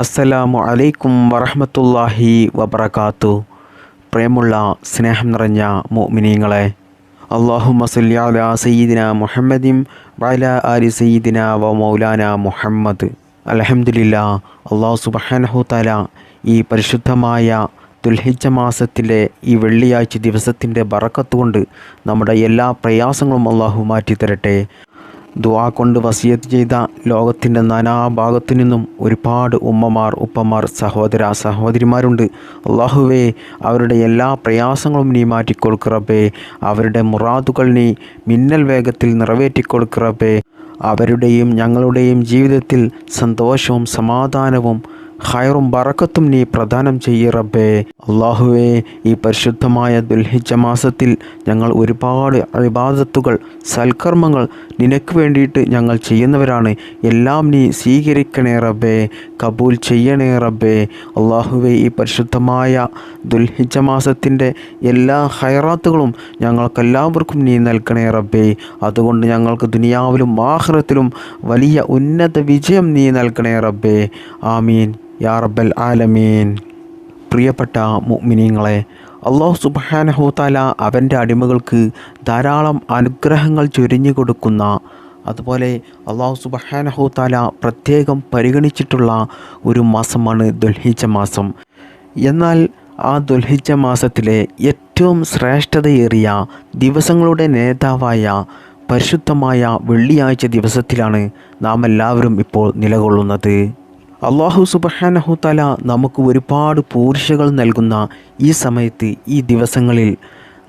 അസ്സലാമു അലൈക്കും വറഹമത്തല്ലാഹി വബർക്കാത്തു പ്രേമുള്ള സ്നേഹം നിറഞ്ഞ മോമിനീങ്ങളെ അള്ളാഹു അലാ സയ്യിദിന മുഹമ്മദിം വല ആലി സയ്യിദിന വ മൗലാന മുഹമ്മദ്. അലഹമുല്ല അള്ളാഹു സുബഹാനഹു തല ഈ പരിശുദ്ധമായ ദുൽഹിജ മാസത്തിലെ ഈ വെള്ളിയാഴ്ച ദിവസത്തിന്റെ ബറക്കത്തുകൊണ്ട് നമ്മുടെ എല്ലാ പ്രയാസങ്ങളും അള്ളാഹു മാറ്റിത്തരട്ടെ. ദുആ കൊണ്ട് വസിയത്ത് ചെയ്ത ലോകത്തിന്റെ നാനാഭാഗത്തു നിന്നും ഒരുപാട് ഉമ്മമാർ ഉപ്പമാർ സഹോദര സഹോദരിമാരുണ്ട്. അള്ളാഹുവേ അവരുടെ എല്ലാ പ്രയാസങ്ങളും നീ മാറ്റിക്കൊടുക്കുറപ്പേ അവരുടെ മുറാദുകൾ നീ മിന്നൽ വേഗത്തിൽ നിറവേറ്റിക്കൊടുക്കുറപ്പേ അവരുടെയും ഞങ്ങളുടെയും ജീവിതത്തിൽ സന്തോഷവും സമാധാനവും ഹയറും ബറക്കത്തും നീ പ്രദാനം ചെയ്യേ റബ്ബേ. അള്ളാഹുവേ ഈ പരിശുദ്ധമായ ദുൽഹിജ മാസത്തിൽ ഞങ്ങൾ ഒരുപാട് അഭിബാധത്തുകൾ സൽക്കർമ്മങ്ങൾ നിനക്ക് വേണ്ടിയിട്ട് ഞങ്ങൾ ചെയ്യുന്നവരാണ്. എല്ലാം നീ സ്വീകരിക്കണേ റബ്ബേ കബൂൽ ചെയ്യണേ റബ്ബേ. അള്ളാഹുവേ ഈ പരിശുദ്ധമായ ദുൽഹിജ മാസത്തിന്റെ എല്ലാ ഹൈറാത്തുകളും ഞങ്ങൾക്കെല്ലാവർക്കും നീ നൽകണേ റബ്ബേ. അതുകൊണ്ട് ഞങ്ങൾക്ക് ദുനിയാവിലും ആഹ്റത്തിലും വലിയ ഉന്നത വിജയം നീ നൽകണേ റബ്ബേ. ആമീൻ. യാ ആലമീൻ. പ്രിയപ്പെട്ട മുഅ്മിനീങ്ങളെ അള്ളാഹു സുബാനഹുതാല അവന്റെ അടിമകൾക്ക് ധാരാളം അനുഗ്രഹങ്ങൾ ചൊരിഞ്ഞു കൊടുക്കുന്ന അതുപോലെ അള്ളാഹു സുബഹാനഹുത്താല പ്രത്യേകം പരിഗണിച്ചിട്ടുള്ള ഒരു മാസമാണ് ദുൽഹിജ മാസം. എന്നാൽ ആ ദുൽഹിജ മാസത്തിലെ ഏറ്റവും ശ്രേഷ്ഠതയേറിയ ദിവസങ്ങളുടെ നേതാവായ പരിശുദ്ധമായ വെള്ളിയാഴ്ച ദിവസത്തിലാണ് നാം എല്ലാവരും ഇപ്പോൾ നിലകൊള്ളുന്നത്. അള്ളാഹു സുബഹാനഹു തല നമുക്ക് ഒരുപാട് പൂർഷകൾ നൽകുന്ന ഈ സമയത്ത് ഈ ദിവസങ്ങളിൽ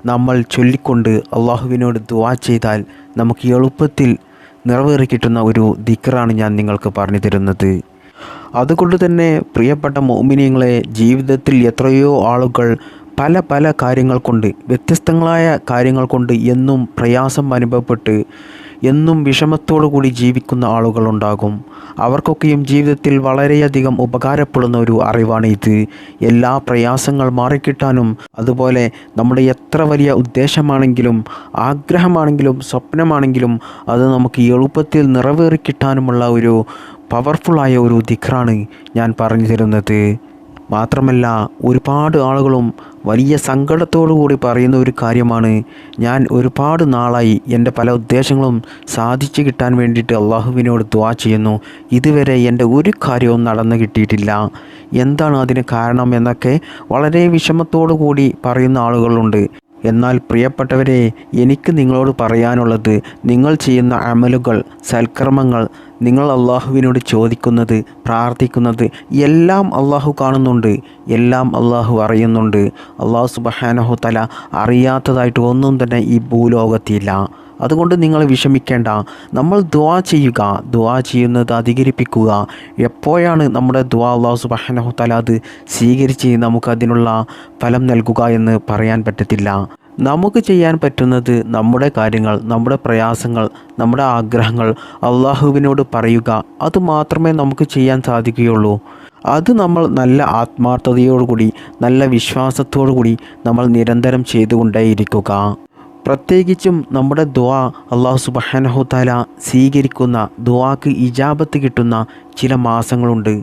നമ്മൾ ചൊല്ലിക്കൊണ്ട് അള്ളാഹുവിനോട് ദുവാ ചെയ്താൽ നമുക്ക് എളുപ്പത്തിൽ നിറവേറി കിട്ടുന്ന ഒരു ദിക്കറാണ് ഞാൻ നിങ്ങൾക്ക് പറഞ്ഞു തരുന്നത്. അതുകൊണ്ട് തന്നെ പ്രിയപ്പെട്ട മോമിനിയങ്ങളെ ജീവിതത്തിൽ എത്രയോ ആളുകൾ പല പല കാര്യങ്ങൾ കൊണ്ട് വ്യത്യസ്തങ്ങളായ കാര്യങ്ങൾ കൊണ്ട് എന്നും പ്രയാസം അനുഭവപ്പെട്ട് എന്നും കൂടി ജീവിക്കുന്ന ആളുകളുണ്ടാകും. അവർക്കൊക്കെയും ജീവിതത്തിൽ വളരെയധികം ഉപകാരപ്പെടുന്ന ഒരു അറിവാണ് ഇത് എല്ലാ പ്രയാസങ്ങൾ മാറിക്കിട്ടാനും അതുപോലെ നമ്മുടെ എത്ര വലിയ ഉദ്ദേശമാണെങ്കിലും ആഗ്രഹമാണെങ്കിലും സ്വപ്നമാണെങ്കിലും അത് നമുക്ക് എളുപ്പത്തിൽ നിറവേറിക്കിട്ടാനുമുള്ള ഒരു പവർഫുള്ളായ ഒരു ദിഖറാണ് ഞാൻ പറഞ്ഞു തരുന്നത്. മാത്രമല്ല ഒരുപാട് ആളുകളും വലിയ സങ്കടത്തോടു കൂടി പറയുന്ന ഒരു കാര്യമാണ്. ഞാൻ ഒരുപാട് നാളായി എന്റെ പല ഉദ്ദേശങ്ങളും സാധിച്ചു കിട്ടാൻ വേണ്ടിയിട്ട് അള്ളാഹുവിനോട് ദ്വാ ചെയ്യുന്നു. ഇതുവരെ എന്റെ ഒരു കാര്യവും നടന്നു കിട്ടിയിട്ടില്ല. എന്താണ് അതിന് കാരണം എന്നൊക്കെ വളരെ വിഷമത്തോടു കൂടി പറയുന്ന ആളുകളുണ്ട്. എന്നാൽ പ്രിയപ്പെട്ടവരെ എനിക്ക് നിങ്ങളോട് പറയാനുള്ളത് നിങ്ങൾ ചെയ്യുന്ന അമലുകൾ സൽക്കർമ്മങ്ങൾ നിങ്ങൾ അള്ളാഹുവിനോട് ചോദിക്കുന്നത് പ്രാർത്ഥിക്കുന്നത് എല്ലാം അള്ളാഹു കാണുന്നുണ്ട് എല്ലാം അള്ളാഹു അറിയുന്നുണ്ട്. അള്ളാഹു സുബഹാനഹു തല അറിയാത്തതായിട്ട് ഒന്നും തന്നെ ഈ ഭൂലോകത്തില്ല. അതുകൊണ്ട് നിങ്ങൾ വിഷമിക്കേണ്ട. നമ്മൾ ദുവാ ചെയ്യുക. ദുവാ ചെയ്യുന്നത് അധികരിപ്പിക്കുക. എപ്പോഴാണ് നമ്മുടെ ദുവാ അള്ളാഹു സുബഹാനഹു തല അത് സ്വീകരിച്ച് നമുക്കതിനുള്ള ഫലം നൽകുക എന്ന് പറയാൻ പറ്റത്തില്ല. നമുക്ക് ചെയ്യാൻ പറ്റുന്നത് നമ്മുടെ കാര്യങ്ങൾ നമ്മുടെ പ്രയാസങ്ങൾ നമ്മുടെ ആഗ്രഹങ്ങൾ അള്ളാഹുവിനോട് പറയുക. അത് മാത്രമേ നമുക്ക് ചെയ്യാൻ സാധിക്കുകയുള്ളൂ. അത് നമ്മൾ നല്ല ആത്മാർത്ഥതയോടുകൂടി നല്ല വിശ്വാസത്തോടു കൂടി നമ്മൾ നിരന്തരം ചെയ്തുകൊണ്ടേയിരിക്കുക. പ്രത്യേകിച്ചും നമ്മുടെ ദ്വാ അള്ളാഹു സുബഹാനഹു താല സ്വീകരിക്കുന്ന ദ്വാക്ക് ഇജാബത്ത് കിട്ടുന്ന ചില മാസങ്ങളുണ്ട്.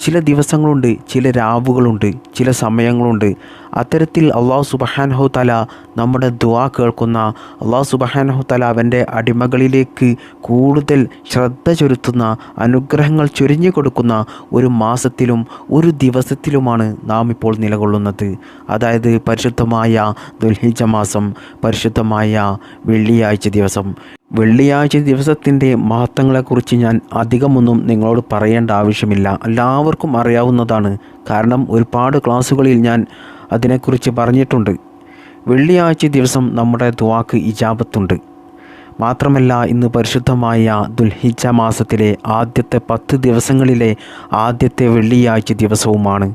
ചില ദിവസങ്ങളുണ്ട് ചില രാവുകളുണ്ട് ചില സമയങ്ങളുണ്ട്. അത്തരത്തിൽ അള്ളാഹു സുബഹാനഹു തല നമ്മുടെ ദുവാ കേൾക്കുന്ന അള്ളാഹു സുബഹാനഹു തല അവന്റെ അടിമകളിലേക്ക് കൂടുതൽ ശ്രദ്ധ ചൊരുത്തുന്ന അനുഗ്രഹങ്ങൾ ചൊരിഞ്ഞു കൊടുക്കുന്ന ഒരു മാസത്തിലും ഒരു ദിവസത്തിലുമാണ് നാം ഇപ്പോൾ നിലകൊള്ളുന്നത്. അതായത് പരിശുദ്ധമായ ദുൽഹിജ മാസം പരിശുദ്ധമായ വെള്ളിയാഴ്ച ദിവസം. വെള്ളിയാഴ്ച ദിവസത്തിന്റെ മഹത്വങ്ങളെക്കുറിച്ച് ഞാൻ അധികമൊന്നും നിങ്ങളോട് പറയേണ്ട ആവശ്യമില്ല. എല്ലാവർക്കും അറിയാവുന്നതാണ്. കാരണം ഒരുപാട് ക്ലാസ്സുകളിൽ ഞാൻ അതിനെക്കുറിച്ച് പറഞ്ഞിട്ടുണ്ട്. വെള്ളിയാഴ്ച ദിവസം നമ്മുടെ ദുവാക്ക് ഇജാബത്തുണ്ട്. മാത്രമല്ല ഇന്ന് പരിശുദ്ധമായ ദുൽഹിജ മാസത്തിലെ ആദ്യത്തെ പത്ത് ദിവസങ്ങളിലെ ആദ്യത്തെ വെള്ളിയാഴ്ച ദിവസവുമാണ്.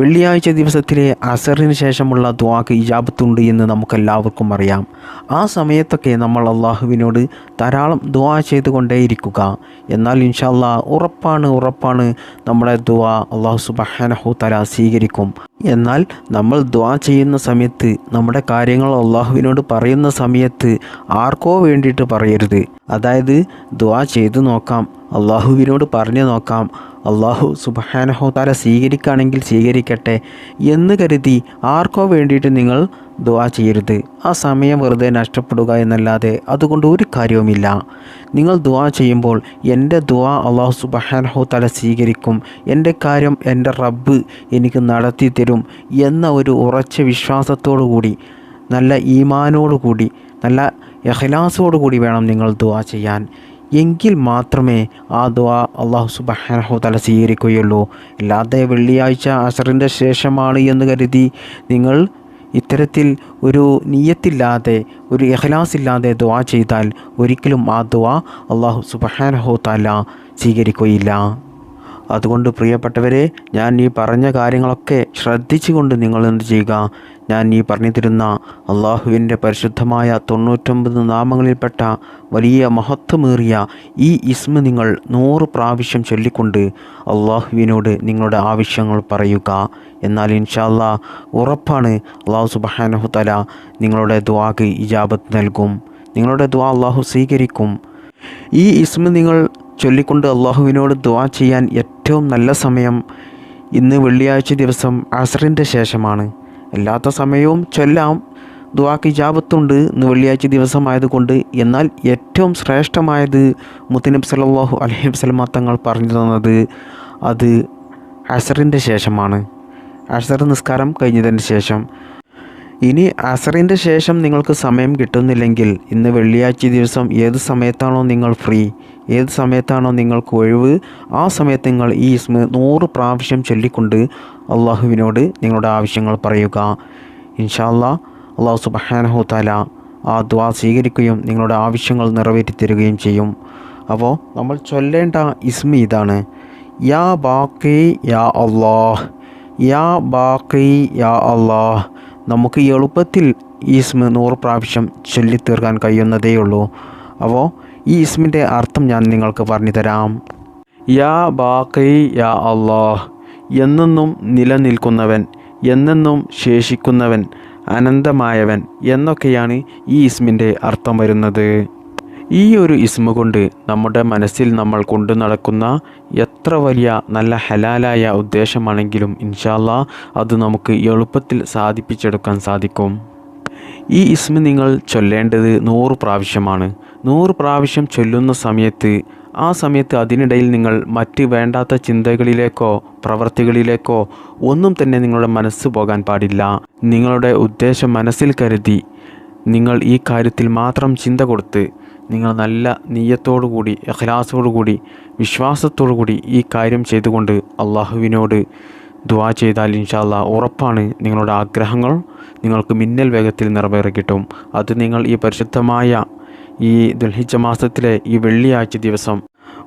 വെള്ളിയാഴ്ച ദിവസത്തിലെ അസറിന് ശേഷമുള്ള ദ്വാക്ക് ഇജാബത്തുണ്ട് എന്ന് നമുക്കെല്ലാവർക്കും അറിയാം. ആ സമയത്തൊക്കെ നമ്മൾ അള്ളാഹുവിനോട് ധാരാളം ദ്വാ ചെയ്തുകൊണ്ടേയിരിക്കുക. എന്നാൽ ഇൻഷാല്ല ഉറപ്പാണ് ഉറപ്പാണ് നമ്മുടെ ദ്വാ അള്ളാഹു സുബഹാനഹു തല സ്വീകരിക്കും. എന്നാൽ നമ്മൾ ദ്വാ ചെയ്യുന്ന സമയത്ത് നമ്മുടെ കാര്യങ്ങൾ അള്ളാഹുവിനോട് പറയുന്ന സമയത്ത് ആർക്കോ വേണ്ടിയിട്ട് പറയരുത്. അതായത് ദ്വാ ചെയ്ത് നോക്കാം അള്ളാഹുവിനോട് പറഞ്ഞു നോക്കാം അള്ളാഹു സുബഹാനഹോ താല സ്വീകരിക്കുകയാണെങ്കിൽ സ്വീകരിക്കട്ടെ എന്ന് കരുതി ആർക്കോ വേണ്ടിയിട്ട് നിങ്ങൾ ദുവാ ചെയ്യരുത്. ആ സമയം വെറുതെ നഷ്ടപ്പെടുക എന്നല്ലാതെ അതുകൊണ്ട് ഒരു കാര്യവുമില്ല. നിങ്ങൾ ദുവാ ചെയ്യുമ്പോൾ എന്റെ ദുവാ അള്ളാഹു സുബഹാനഹു തല സ്വീകരിക്കും. എന്റെ കാര്യം എന്റെ റബ്ബ് എനിക്ക് നടത്തി തരും എന്ന ഒരു ഉറച്ച വിശ്വാസത്തോടു കൂടി നല്ല ഈമാനോടുകൂടി നല്ല കൂടി വേണം നിങ്ങൾ ദുവാ ചെയ്യാൻ. എങ്കിൽ മാത്രമേ ആ ദുആ അള്ളാഹു സുബഹാനഹു തല സ്വീകരിക്കുകയുള്ളൂ. അല്ലാതെ വെള്ളിയാഴ്ച അസറിന്റെ ശേഷമാണ് എന്ന് കരുതി നിങ്ങൾ ഇത്തരത്തിൽ ഒരു നീയത്തില്ലാതെ ഒരു എഹ്ലാസ് ഇല്ലാതെ ദുആ ചെയ്താൽ ഒരിക്കലും ആ ദുആ അള്ളാഹു സുബഹാനഹോ താല സ്വീകരിക്കുകയില്ല. അതുകൊണ്ട് പ്രിയപ്പെട്ടവരെ ഞാൻ ഈ പറഞ്ഞ കാര്യങ്ങളൊക്കെ ശ്രദ്ധിച്ചുകൊണ്ട് നിങ്ങൾ എന്ത് ചെയ്യുക? ഞാൻ ഈ പറഞ്ഞു തരുന്ന അള്ളാഹുവിന്റെ പരിശുദ്ധമായ തൊണ്ണൂറ്റൊമ്പത് നാമങ്ങളിൽപ്പെട്ട വലിയ മഹത്വമേറിയ ഈ ഇസ്മ നിങ്ങൾ നൂറ് പ്രാവശ്യം ചൊല്ലിക്കൊണ്ട് അള്ളാഹുവിനോട് നിങ്ങളുടെ ആവശ്യങ്ങൾ പറയുക. എന്നാൽ ഇൻഷാല്ല ഉറപ്പാണ് അള്ളാഹു സുബഹാനഹു തല നിങ്ങളുടെ ദ്വാക്ക് ഇജാബത്ത് നൽകും. നിങ്ങളുടെ ദ്വാ അള്ളാഹു സ്വീകരിക്കും. ഈ ഇസ്മ നിങ്ങൾ ചൊല്ലിക്കൊണ്ട് അള്ളാഹുവിനോട് ദുവാ ചെയ്യാൻ ഏറ്റവും നല്ല സമയം ഇന്ന് വെള്ളിയാഴ്ച ദിവസം അസറിന്റെ ശേഷമാണ്. അല്ലാത്ത സമയവും ചൊല്ലാം. ദുവാക്ക് ഇജാബത്തുണ്ട് ഇന്ന് വെള്ളിയാഴ്ച ദിവസമായതുകൊണ്ട്. എന്നാൽ ഏറ്റവും ശ്രേഷ്ഠമായത് മുത്തനബ് സല്ലാഹു അലഹി വസ്ലമ തങ്ങൾ പറഞ്ഞു തന്നത് അത് അസറിന്റെ ശേഷമാണ്. അസർ നിസ്കാരം കഴിഞ്ഞതിന് ശേഷം. ഇനി അസറിന്റെ ശേഷം നിങ്ങൾക്ക് സമയം കിട്ടുന്നില്ലെങ്കിൽ ഇന്ന് വെള്ളിയാഴ്ച ദിവസം ഏത് സമയത്താണോ നിങ്ങൾ ഫ്രീ? ഏത് സമയത്താണോ നിങ്ങൾക്ക് ഒഴിവ് ആ സമയത്ത് നിങ്ങൾ ഈ ഇസ്മ നൂറ് പ്രാവശ്യം ചൊല്ലിക്കൊണ്ട് അള്ളാഹുവിനോട് നിങ്ങളുടെ ആവശ്യങ്ങൾ പറയുക. ഇൻഷാല്ലാ അള്ളാഹു സുബഹാനഹു താല ആ ദ്വാ സ്വീകരിക്കുകയും നിങ്ങളുടെ ആവശ്യങ്ങൾ നിറവേറ്റി തരികയും ചെയ്യും. അപ്പോൾ നമ്മൾ ചൊല്ലേണ്ട ഇസ്മ ഇതാണ്. യാ ബാക്കി യാ അള്ളാഹ് യാ ബാക്കി യാ അള്ളാഹ്. നമുക്ക് എളുപ്പത്തിൽ ഈ ഇസ്മ നൂറ് പ്രാവശ്യം ചൊല്ലിത്തീർക്കാൻ കഴിയുന്നതേയുള്ളൂ. അപ്പോൾ ഈ ഇസ്മിന്റെ അർത്ഥം ഞാൻ നിങ്ങൾക്ക് പറഞ്ഞു തരാം. യാ ബാക്കൈ യാ അള്ളാഹ് എന്നെന്നും നിലനിൽക്കുന്നവൻ എന്നെന്നും ശേഷിക്കുന്നവൻ അനന്തമായവൻ എന്നൊക്കെയാണ് ഈ ഇസ്മിന്റെ അർത്ഥം വരുന്നത്. ഈ ഒരു ഇസ്മ കൊണ്ട് നമ്മുടെ മനസ്സിൽ നമ്മൾ കൊണ്ടു നടക്കുന്ന എത്ര വലിയ നല്ല ഹലാലായ ഉദ്ദേശമാണെങ്കിലും ഇൻഷാല്ല അത് നമുക്ക് എളുപ്പത്തിൽ സാധിപ്പിച്ചെടുക്കാൻ സാധിക്കും. ഈ ഇസ്മ നിങ്ങൾ ചൊല്ലേണ്ടത് നൂറ് പ്രാവശ്യമാണ്. നൂറ് പ്രാവശ്യം ചൊല്ലുന്ന സമയത്ത് ആ സമയത്ത് അതിനിടയിൽ നിങ്ങൾ മറ്റ് വേണ്ടാത്ത ചിന്തകളിലേക്കോ പ്രവൃത്തികളിലേക്കോ ഒന്നും തന്നെ നിങ്ങളുടെ മനസ്സ് പോകാൻ പാടില്ല. നിങ്ങളുടെ ഉദ്ദേശം മനസ്സിൽ കരുതി നിങ്ങൾ ഈ കാര്യത്തിൽ മാത്രം ചിന്ത കൊടുത്ത് നിങ്ങൾ നല്ല കൂടി അഖ്ലാസോടുകൂടി കൂടി ഈ കാര്യം ചെയ്തുകൊണ്ട് അള്ളാഹുവിനോട് ദുവാ ചെയ്താൽ ഇൻഷാല്ല ഉറപ്പാണ് നിങ്ങളുടെ ആഗ്രഹങ്ങൾ നിങ്ങൾക്ക് മിന്നൽ വേഗത്തിൽ നിറവേറി കിട്ടും അത് നിങ്ങൾ ഈ പരിശുദ്ധമായ ഈ ദുൽഹിച്ച മാസത്തിലെ ഈ വെള്ളിയാഴ്ച ദിവസം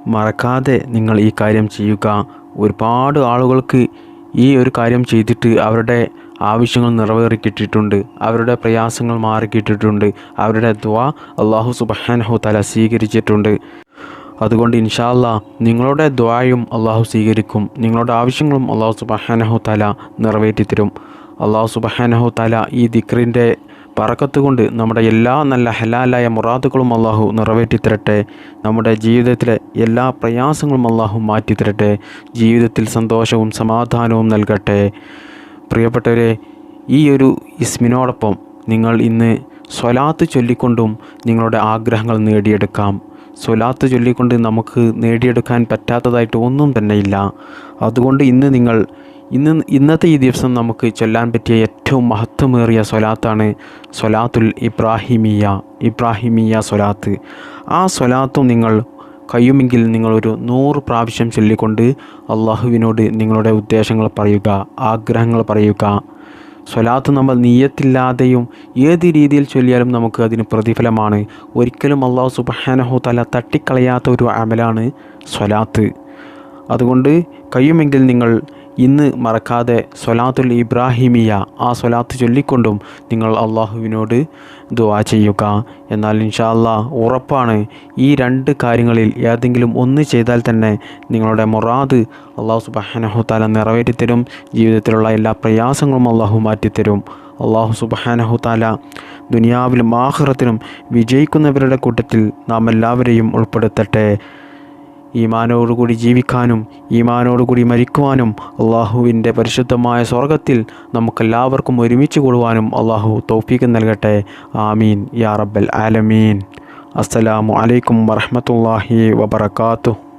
മറക്കാതെ നിങ്ങൾ ഈ കാര്യം ചെയ്യുക. ഒരുപാട് ആളുകൾക്ക് ഈ ഒരു കാര്യം ചെയ്തിട്ട് അവരുടെ ആവശ്യങ്ങൾ നിറവേറിക്കിട്ടിട്ടുണ്ട് അവരുടെ പ്രയാസങ്ങൾ മാറിക്കിട്ടിട്ടുണ്ട് അവരുടെ ദ്വാ അള്ളാഹു സുബഹാനഹു തല സ്വീകരിച്ചിട്ടുണ്ട്. അതുകൊണ്ട് ഇൻഷാല്ല നിങ്ങളുടെ ദ്വായും അള്ളാഹു സ്വീകരിക്കും. നിങ്ങളുടെ ആവശ്യങ്ങളും അള്ളാഹു സുബഹാനഹു തല നിറവേറ്റി തരും അള്ളാഹു സുബഹാനഹു തല ഈ ദിക്റിന്റെ പറക്കത്ത് കൊണ്ട് നമ്മുടെ എല്ലാ നല്ല ഹലാലായ മുറാദുകളും അള്ളാഹു നിറവേറ്റി തരട്ടെ നമ്മുടെ ജീവിതത്തിലെ എല്ലാ പ്രയാസങ്ങളും അള്ളാഹു മാറ്റി തരട്ടെ ജീവിതത്തിൽ സന്തോഷവും സമാധാനവും നൽകട്ടെ. പ്രിയപ്പെട്ടവരെ ഈ ഒരു ഇസ്മിനോടൊപ്പം നിങ്ങൾ ഇന്ന് സ്വലാത്ത് ചൊല്ലിക്കൊണ്ടും നിങ്ങളുടെ ആഗ്രഹങ്ങൾ നേടിയെടുക്കാം. സ്വലാത്ത് ചൊല്ലിക്കൊണ്ട് നമുക്ക് നേടിയെടുക്കാൻ പറ്റാത്തതായിട്ട് ഒന്നും തന്നെ ഇല്ല. അതുകൊണ്ട് ഇന്ന് നിങ്ങൾ ഇന്ന് ഇന്നത്തെ ഈ ദിവസം നമുക്ക് ചൊല്ലാൻ പറ്റിയ ഏറ്റവും മഹത്വമേറിയ സ്വലാത്താണ് സ്വലാത്തുൽ ഇബ്രാഹിമിയ ഇബ്രാഹിമിയ സ്വലാത്ത്. ആ സ്വലാത്തും നിങ്ങൾ കഴിയുമെങ്കിൽ നിങ്ങളൊരു നൂറ് പ്രാവശ്യം ചൊല്ലിക്കൊണ്ട് അള്ളാഹുവിനോട് നിങ്ങളുടെ ഉദ്ദേശങ്ങൾ പറയുക ആഗ്രഹങ്ങൾ പറയുക. സ്വലാത്ത് നമ്മൾ നീയത്തില്ലാതെയും ഏത് രീതിയിൽ ചൊല്ലിയാലും നമുക്ക് അതിന് പ്രതിഫലമാണ്. ഒരിക്കലും അള്ളാഹു സുബഹാനഹു തല തട്ടിക്കളയാത്ത ഒരു അമലാണ് സ്വലാത്ത്. അതുകൊണ്ട് കഴിയുമെങ്കിൽ നിങ്ങൾ ഇന്ന് മറക്കാതെ സൊലാത്തുൽ ഇബ്രാഹിമിയ ആ സൊലാത്ത് ചൊല്ലിക്കൊണ്ടും നിങ്ങൾ അള്ളാഹുവിനോട് ദുവാ ചെയ്യുക. എന്നാൽ ഇൻഷാല്ലാ ഉറപ്പാണ് ഈ രണ്ട് കാര്യങ്ങളിൽ ഏതെങ്കിലും ഒന്ന് ചെയ്താൽ തന്നെ നിങ്ങളുടെ മൊറാദ് അള്ളാഹു സുബാനഹുത്താല നിറവേറ്റിത്തരും. ജീവിതത്തിലുള്ള എല്ലാ പ്രയാസങ്ങളും അള്ളാഹു മാറ്റിത്തരും. അള്ളാഹു സുബാനഹുത്താല ദുനിയാവിലും ആഹ്റത്തിനും വിജയിക്കുന്നവരുടെ കൂട്ടത്തിൽ നാം എല്ലാവരെയും ഉൾപ്പെടുത്തട്ടെ. ഈമാനോടുകൂടി ജീവിക്കാനും ഈമാനോടുകൂടി മരിക്കുവാനും അള്ളാഹുവിന്റെ പരിശുദ്ധമായ സ്വർഗത്തിൽ നമുക്കെല്ലാവർക്കും ഒരുമിച്ച് കൂടുവാനും അള്ളാഹു തൗഫീക്ക് നൽകട്ടെ. ആമീൻ. യാ റബ്ബൽ ആലമീൻ. അസ്സലാമു അലൈക്കും വറഹ്മത്തുള്ളാഹി വബറകാതുഹു.